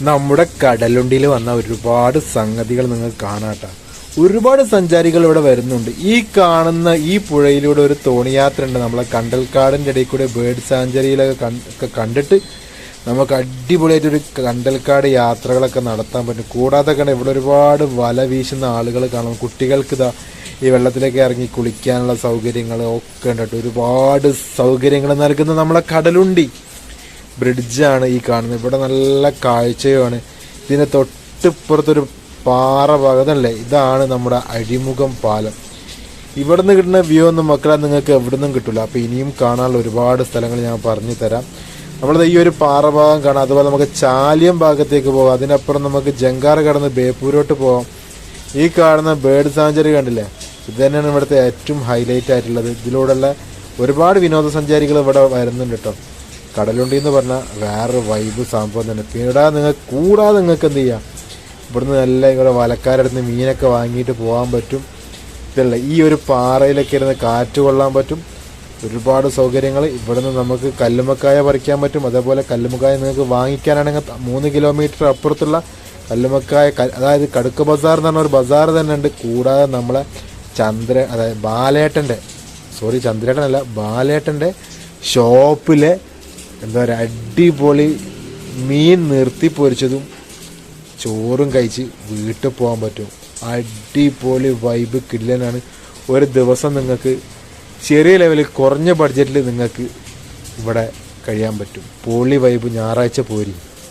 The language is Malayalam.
നമ്മുടെ കടലുണ്ടിയിൽ വന്ന ഒരുപാട് സംഗതികൾ നിങ്ങൾക്ക് കാണാട്ട. ഒരുപാട് സഞ്ചാരികൾ ഇവിടെ വരുന്നുണ്ട്. ഈ കാണുന്ന ഈ പുഴയിലൂടെ ഒരു തോണിയാത്ര ഉണ്ട് നമ്മളെ കണ്ടൽക്കാടിന്റെ ഇടയിൽ കൂടെ ബേർഡ് സാഞ്ചുറിയിലൊക്കെ ഒക്കെ കണ്ടിട്ട് നമുക്ക് അടിപൊളിയായിട്ടൊരു കണ്ടൽക്കാട് യാത്രകളൊക്കെ നടത്താൻ പറ്റും. കൂടാതെ കണ്ട ഇവിടെ ഒരുപാട് വല വീശുന്ന ആളുകൾ കാണാം. കുട്ടികൾക്ക് ഇതാ ഈ വെള്ളത്തിലേക്ക് ഇറങ്ങി കുളിക്കാനുള്ള സൗകര്യങ്ങൾ ഒക്കെ ഉണ്ട് ഒരുപാട് സൗകര്യങ്ങൾ നൽകുന്ന നമ്മളെ കടലുണ്ടി. ബ്രിഡ്ജാണ് ഈ കാണുന്നത്. ഇവിടെ നല്ല കാഴ്ചയുമാണ്. ഇതിന്റെ തൊട്ടിപ്പുറത്തൊരു പാറ ഭാഗത്തല്ലേ? ഇതാണ് നമ്മുടെ അഴിമുഖം പാലം. ഇവിടെ നിന്ന് കിട്ടുന്ന വ്യൂ ഒന്നും മക്കളെ നിങ്ങൾക്ക് എവിടെ നിന്നും കിട്ടില്ല അപ്പോൾ ഇനിയും കാണാനുള്ള ഒരുപാട് സ്ഥലങ്ങൾ ഞാൻ പറഞ്ഞു തരാം. നമ്മളത് ഈ ഒരു പാറ ഭാഗം കാണാം. അതുപോലെ നമുക്ക് ചാലിയം ഭാഗത്തേക്ക് പോകാം. അതിനപ്പുറം നമുക്ക് ജങ്കാർ കടന്ന് ബേപ്പൂരോട്ട് പോകാം. ഈ കാണുന്ന ബേർഡ് സാഞ്ചറി കണ്ടില്ലേ? ഇത് തന്നെയാണ് ഇവിടുത്തെ ഏറ്റവും ഹൈലൈറ്റ് ആയിട്ടുള്ളത്. ഇതിലൂടെയുള്ള ഒരുപാട് വിനോദസഞ്ചാരികൾ ഇവിടെ വരുന്നുണ്ട് കേട്ടോ. കടലുണ്ടി എന്ന് പറഞ്ഞാൽ വേറൊരു വൈബ് സംഭവം തന്നെ. പിന്നെ നിങ്ങൾ കൂടാതെ നിങ്ങൾക്ക് എന്ത് ചെയ്യാം? ഇവിടുന്ന് നല്ല ഇവിടെ വലക്കാരടുത്ത് മീനൊക്കെ വാങ്ങിയിട്ട് പോകാൻ പറ്റും. ഇതല്ല ഈ ഒരു പാറയിലൊക്കെ ഇരുന്ന് കാറ്റ് കൊള്ളാൻ പറ്റും. ഒരുപാട് സൗകര്യങ്ങൾ ഇവിടുന്ന് നമുക്ക് കല്ലുമക്കായ പറിക്കാൻ പറ്റും. അതേപോലെ കല്ലുമക്കായ നിങ്ങൾക്ക് വാങ്ങിക്കാനാണെങ്കിൽ മൂന്ന് കിലോമീറ്റർ അപ്പുറത്തുള്ള കല്ലുമക്കായ അതായത് കടുക്ക ബസാർ എന്ന് പറഞ്ഞ ഒരു ബസാർ തന്നെ ഉണ്ട്. കൂടാതെ നമ്മളെ ചന്ദ്ര അതായത് ബാലേട്ടന്റെ സോറി ചന്ദ്രേട്ടനല്ല ബാലേട്ടന്റെ ഷോപ്പിലെ എന്താ പറയുക അടിപൊളി മീൻ നിർത്തി പൊരിച്ചതും ചോറും കഴിച്ച് വീട്ടിൽ പോകാൻ പറ്റും. അടിപൊളി വൈബ് കില്ലനാണ് ഒരു ദിവസം നിങ്ങൾക്ക് ചെറിയ ലെവലിൽ കുറഞ്ഞ ബഡ്ജറ്റിൽ നിങ്ങൾക്ക് ഇവിടെ കഴിയാൻ പറ്റും. പൊളി വൈബ് ഞായറാഴ്ച പോരി.